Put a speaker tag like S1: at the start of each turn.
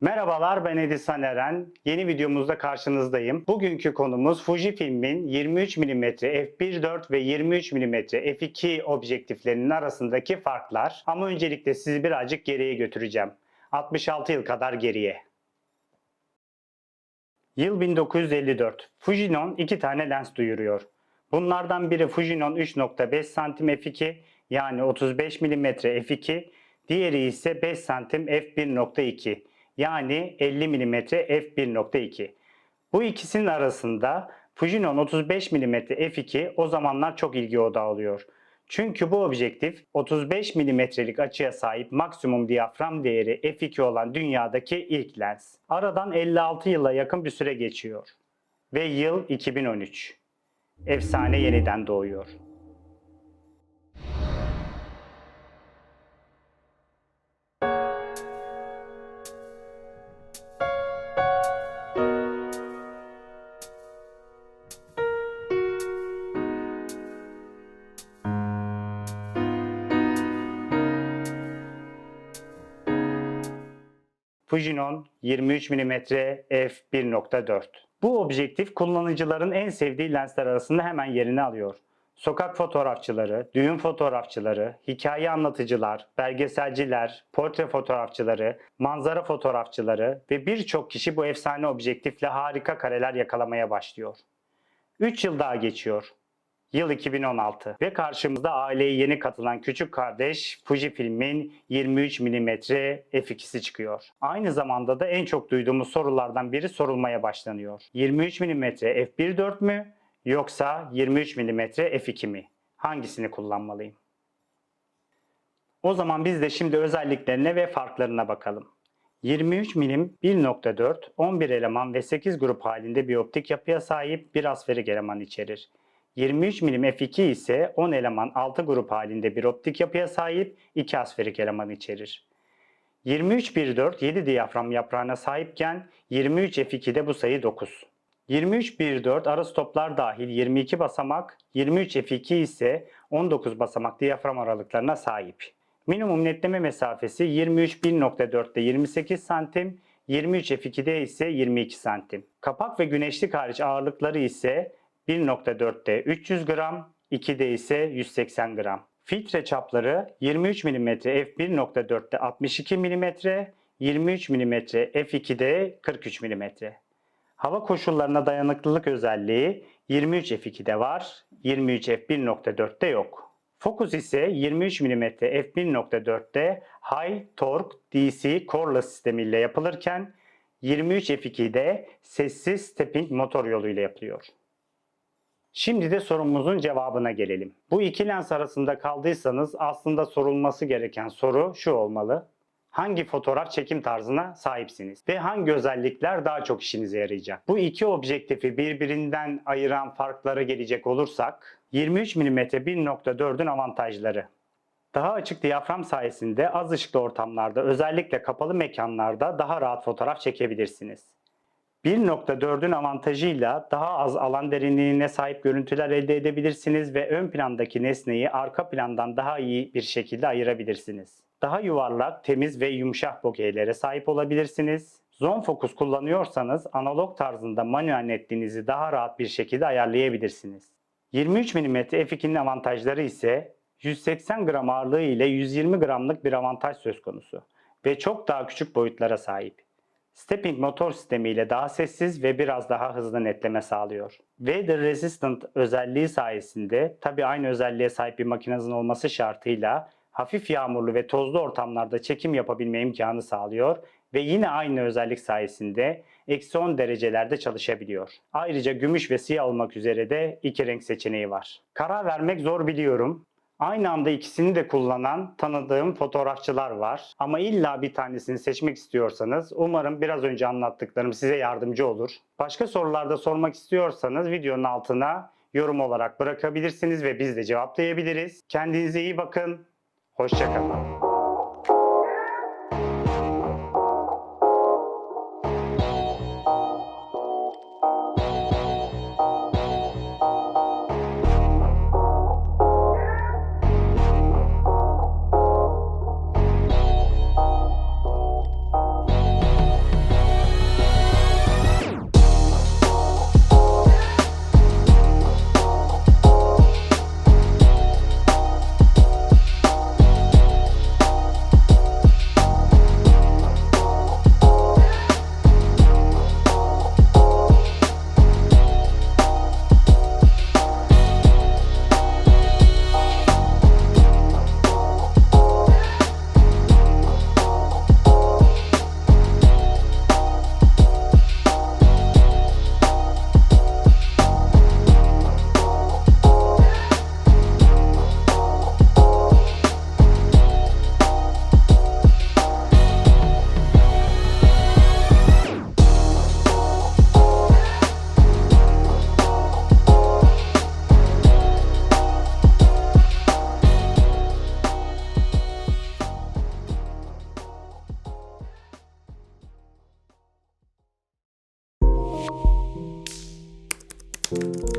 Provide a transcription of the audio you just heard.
S1: Merhabalar ben Edison Eren. Yeni videomuzda karşınızdayım. Bugünkü konumuz Fujifilm'in 23 mm f1.4 ve 23 mm f2 objektiflerinin arasındaki farklar. Ama öncelikle sizi birazcık geriye götüreceğim. 66 yıl kadar geriye. Yıl 1954. Fujinon iki tane lens duyuruyor. Bunlardan biri Fujinon 3.5 cm f2 yani 35 mm f2, diğeri ise 5 cm f1.2 yani 50 mm f1.2. Bu ikisinin arasında Fujinon 35 mm f2 o zamanlar çok ilgi odağı oluyor. Çünkü bu objektif 35 mm'lik açıya sahip maksimum diyafram değeri f2 olan dünyadaki ilk lens. Aradan 56 yıla yakın bir süre geçiyor. Ve yıl 2013. Efsane yeniden doğuyor. Fujinon 23 mm f1.4. Bu objektif kullanıcıların en sevdiği lensler arasında hemen yerini alıyor. Sokak fotoğrafçıları, düğün fotoğrafçıları, hikaye anlatıcılar, belgeselciler, portre fotoğrafçıları, manzara fotoğrafçıları ve birçok kişi bu efsane objektifle harika kareler yakalamaya başlıyor. 3 yıl daha geçiyor. Yıl 2016 ve karşımızda aileye yeni katılan küçük kardeş Fujifilm'in 23 mm f2'si çıkıyor. Aynı zamanda da en çok duyduğumuz sorulardan biri sorulmaya başlanıyor. 23 mm f1.4 mü yoksa 23 mm f2 mi? Hangisini kullanmalıyım? O zaman biz de şimdi özelliklerine ve farklarına bakalım. 23 milim 1.4, 11 eleman ve 8 grup halinde bir optik yapıya sahip bir asferik eleman içerir. 23 milim f2 ise 10 eleman 6 grup halinde bir optik yapıya sahip 2 asferik eleman içerir. 23.1.4 7 diyafram yaprağına sahipken 23 f2'de bu sayı 9. 23.1.4 ara stoplar dahil 22 basamak, 23 f2 ise 19 basamak diyafram aralıklarına sahip. Minimum netleme mesafesi 23.1.4'te 28 santim, 23 f2'de ise 22 santim. Kapak ve güneşlik hariç ağırlıkları ise 1.4'te 300 gram, 2'de ise 180 gram. Filtre çapları 23 mm f1.4'te 62 mm, 23 mm f2'de 43 mm. Hava koşullarına dayanıklılık özelliği 23 f2'de var, 23 f1.4'te yok. Fokus ise 23 mm f1.4'te High Torque DC Coreless sistemiyle yapılırken 23 f2'de sessiz stepping motor yoluyla yapılıyor. Şimdi de sorumuzun cevabına gelelim. Bu iki lens arasında kaldıysanız aslında sorulması gereken soru şu olmalı. Hangi fotoğraf çekim tarzına sahipsiniz ve hangi özellikler daha çok işinize yarayacak? Bu iki objektifi birbirinden ayıran farklara gelecek olursak 23 mm 1.4'ün avantajları. Daha açık diyafram sayesinde az ışıklı ortamlarda özellikle kapalı mekanlarda daha rahat fotoğraf çekebilirsiniz. 1.4'ün avantajıyla daha az alan derinliğine sahip görüntüler elde edebilirsiniz ve ön plandaki nesneyi arka plandan daha iyi bir şekilde ayırabilirsiniz. Daha yuvarlak, temiz ve yumuşak bokeylere sahip olabilirsiniz. Zone fokus kullanıyorsanız analog tarzında manuel netliğinizi daha rahat bir şekilde ayarlayabilirsiniz. 23 mm f2'nin avantajları ise 180 gram ağırlığı ile 120 gramlık bir avantaj söz konusu ve çok daha küçük boyutlara sahip. Stepping motor sistemiyle daha sessiz ve biraz daha hızlı netleme sağlıyor. Weather Resistant özelliği sayesinde tabi aynı özelliğe sahip bir makinenizin olması şartıyla hafif yağmurlu ve tozlu ortamlarda çekim yapabilme imkanı sağlıyor ve yine aynı özellik sayesinde eksi 10 derecelerde çalışabiliyor. Ayrıca gümüş ve siyah olmak üzere de iki renk seçeneği var. Karar vermek zor biliyorum Aynı anda ikisini de kullanan tanıdığım fotoğrafçılar var. Ama illa bir tanesini seçmek istiyorsanız umarım biraz önce anlattıklarım size yardımcı olur. Başka sorularda sormak istiyorsanız videonun altına yorum olarak bırakabilirsiniz ve biz de cevaplayabiliriz. Kendinize iyi bakın. Hoşçakalın.
S2: Thank you.